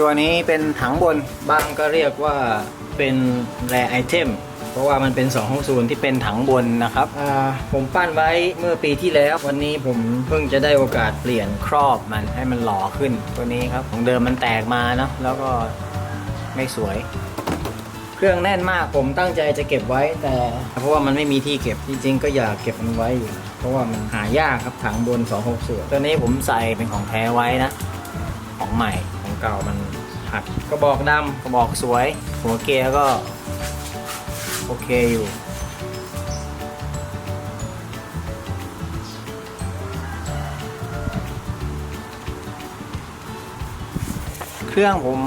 ตัวนี้เป็นถังบนบางก็เรียกว่าเป็นแรไอเทมเพราะว่ามันเป็น260ที่เป็นถังบนนะครับอ่าผมปั้นไว้เมื่อปีที่แล้ว วันนี้ผมเพิ่งจะได้โอกาสเปลี่ยนครอบมันให้มันหล่อขึ้นตัวนี้ครับของเดิมมันแตกมาเนาะแล้วก็ไม่สวย เครื่องแน่นมากผมตั้งใจจะเก็บไว้แต่ เพราะว่ามันไม่มีที่เก็บจริง ๆ ก็อยากเก็บมันไว้อยู่นะเพราะว่ามันหายากครับถังบน260ตัวนี้ผมใส่เป็นของแท้ไว้นะ ของใหม่ของ เก่ามันหักกระบอกดำกระบอกสวย หัวเกียร์ก็ โอเคอยู่ เครื่องผม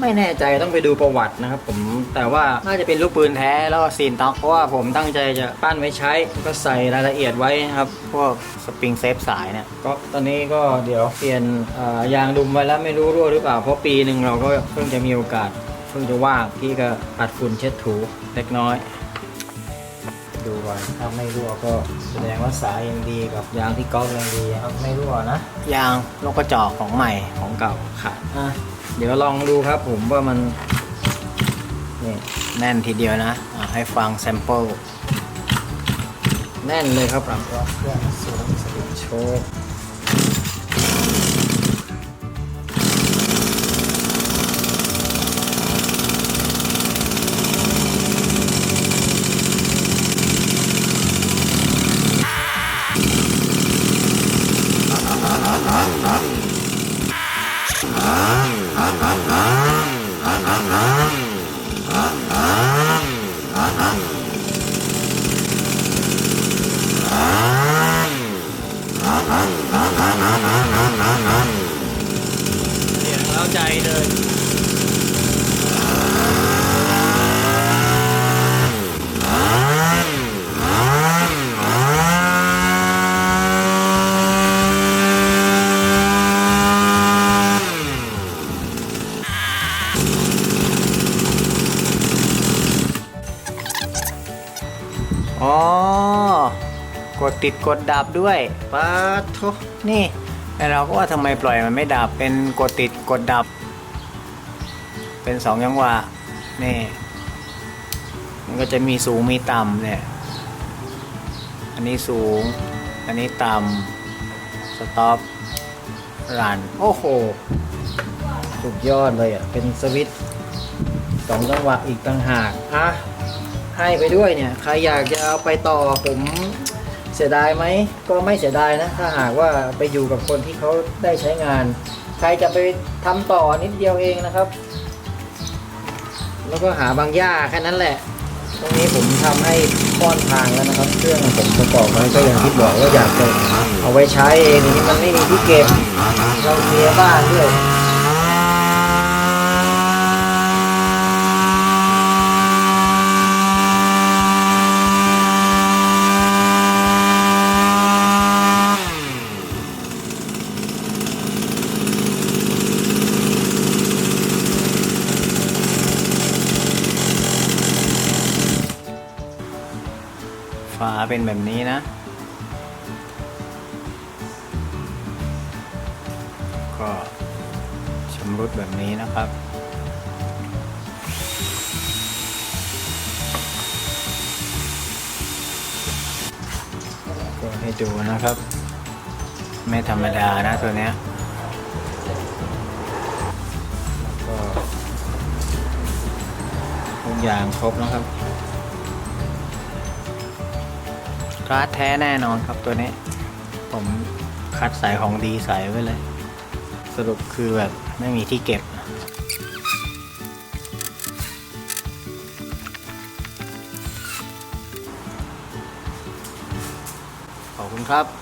ไม่แน่ใจต้องไปดูประวัตินะครับ ผมแต่ว่าน่าจะเป็นลูกปืนแท้แล้วก็ซีนต็อกเพราะว่าผมตั้งใจจะปั้นไว้ใช้ก็ใส่รายละเอียดไว้นะครับพวกสปริงเซฟสายเนี่ยก็ตอนนี้ก็เดี๋ยวเปลี่ยนเอ่อยางดุมไว้แล้วไม่รู้รั่วหรือเปล่าเพราะปีหนึ่งเราก็เพิ่งจะมีโอกาสเพิ่งจะว่างพี่ก็ปัดฝุ่นเช็ดถูเล็กน้อย ดูไว้ถ้าไม่รั่วก็แสดงว่าสายยังดีกับยางที่ก๊อกยังดีครับไม่รั่วนะยางนกกระจอกของใหม่ของเก่าขาดอะ เดี๋ยวลองดูครับผมว่ามันนี่แน่นทีเดียวนะให้ฟังแซมเปิลแน่นเลยครับหลังตัวเครื่องสูงสลิโชค เสียงเล้าใจเลย อ๋อกดติดกดดับด้วยป๊าดโทนี่แต่เราก็ว่าทำไมปล่อยมันไม่ดับเป็นกดติดกดดับ เป็นสองจังหวะนี่ มันก็จะมีสูงมีต่ำเนี่ย อันนี้สูง อันนี้ต่ำสต็อปรัน โอ้โห สุดยอดเลยอะ เป็นสวิตสองจังหวะอีกต่างหากอะ ให้ไปด้วยเนี่ยใครอยากจะเอาไปต่อผมเสียดายไหมก็ไม่เสียดายนะ ถ้าหากว่าไปอยู่กับคนที่เขาได้ใช้งาน ใครจะไปทำต่อนิดเดียวเองนะครับ แล้วก็หาบางหญ้าแค่นั้นแหละ ตรงนี้ผมทำให้ป้อนทางแล้วนะครับ เครื่องผมประกอบไว้ก็อย่างที่บอกว่าอยากจะเอาไว้ใช้เองนี่มันไม่มีที่เก็บเราเคลียบ้านด้วยาเป็นแบบนี้นะ ก็ชำรุดแบบนี้นะครับก็ให้ดูนะครับ ไม่ธรรมดานะตัวเนี้ยก็ทุกอย่างครบนะครับ กราสแท้แน่นอนครับตัวนี้ ผมคัดสายของดีใส่ไว้เลย สรุปคือแบบไม่มีที่เก็บขอบคุณครับ